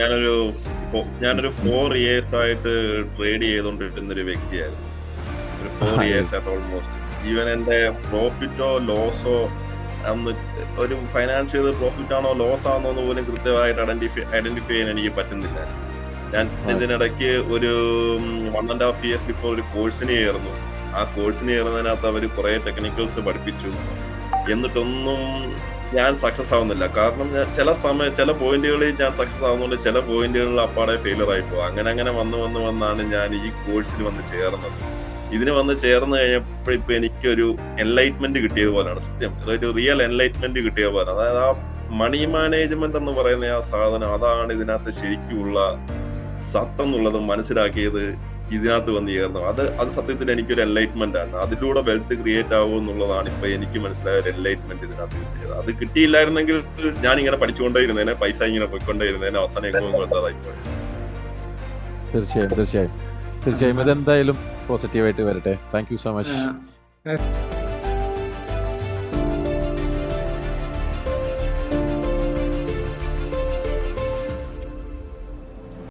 ഞാനൊരു ഞാനൊരു four years ആയിട്ട് ട്രേഡ് ചെയ്തുകൊണ്ടിരുന്ന ഒരു വ്യക്തിയായിരുന്നു ഒരു ഫോർ ഇയേഴ്സ് ആയിട്ട് ഓൾമോസ്റ്റ് ഈവൻ എന്റെ പ്രോഫിറ്റോ ലോസോ അന്ന് ഒരു ഫൈനാൻഷ്യൽ പ്രോഫിറ്റ് ആണോ ലോസ് ആണോ എന്ന് പോലും കൃത്യമായിട്ട് ഐഡന്റിഫൈ ഐഡന്റിഫൈ ചെയ്യാൻ എനിക്ക് പറ്റുന്നില്ല. ഞാൻ. ഇതിനിടയ്ക്ക് ഒരു one and half years before ഒരു കോഴ്സിന് ചേർന്നു. ആ കോഴ്സിന് ചേർന്നതിനകത്ത് അവർ കുറെ ടെക്നിക്കൽസ് പഠിപ്പിച്ചു. എന്നിട്ടൊന്നും ഞാൻ സക്സസ് ആവുന്നില്ല. കാരണം ഞാൻ ചില സമയം ചില പോയിന്റുകളിൽ ഞാൻ സക്സസ് ആവുന്നുണ്ട് ചില പോയിന്റുകളിൽ അപ്പാടെ ഫെയിലർ ആയി പോകും. അങ്ങനെ അങ്ങനെ വന്ന് വന്ന് വന്നാണ് ഞാൻ ഈ കോഴ്സിൽ വന്ന് ചേർന്നത്. ഇതിന് വന്ന് ചേർന്ന് കഴിഞ്ഞപ്പോൾ എനിക്കൊരു എൻലൈറ്റ്മെന്റ് കിട്ടിയത് പോലെയാണ്. സത്യം. ഒരു റിയൽ എൻലൈറ്റ്മെന്റ് കിട്ടിയ പോലെ അതായത് ആ മണി മാനേജ്മെന്റ് എന്ന് പറയുന്ന ആ സാധനം അതാണ് ഇതിനകത്ത് ശരിക്കുള്ള സത്തെന്നുള്ളത് മനസ്സിലാക്കിയത് ഇതിനകത്ത് വന്ന് ചേർന്നു. അത് അത് സത്യത്തിൽ എനിക്കൊരു എൻലൈറ്റ്മെന്റ് ആണ്. അതിലൂടെ വെൽത്ത് ക്രിയേറ്റ് ആവും എന്നുള്ളതാണ് ഇപ്പൊ എനിക്ക് മനസ്സിലായ ഒരു എൻലൈറ്റ്മെന്റ് ഇതിനകത്ത് കിട്ടിയത്. അത് കിട്ടിയില്ലായിരുന്നെങ്കിൽ ഞാൻ ഇങ്ങനെ പഠിച്ചുകൊണ്ടേയിരുന്നേനെ പൈസ ഇങ്ങനെ പോയിക്കൊണ്ടേയിരുന്നേനെ അവസാനം എങ്ങും എത്താതായി പോയി തീർച്ചയായും തീർച്ചയായും. തീർച്ചയായും. ഇതെന്തായാലും പോസിറ്റീവായിട്ട് വരട്ടെ. Thank you so much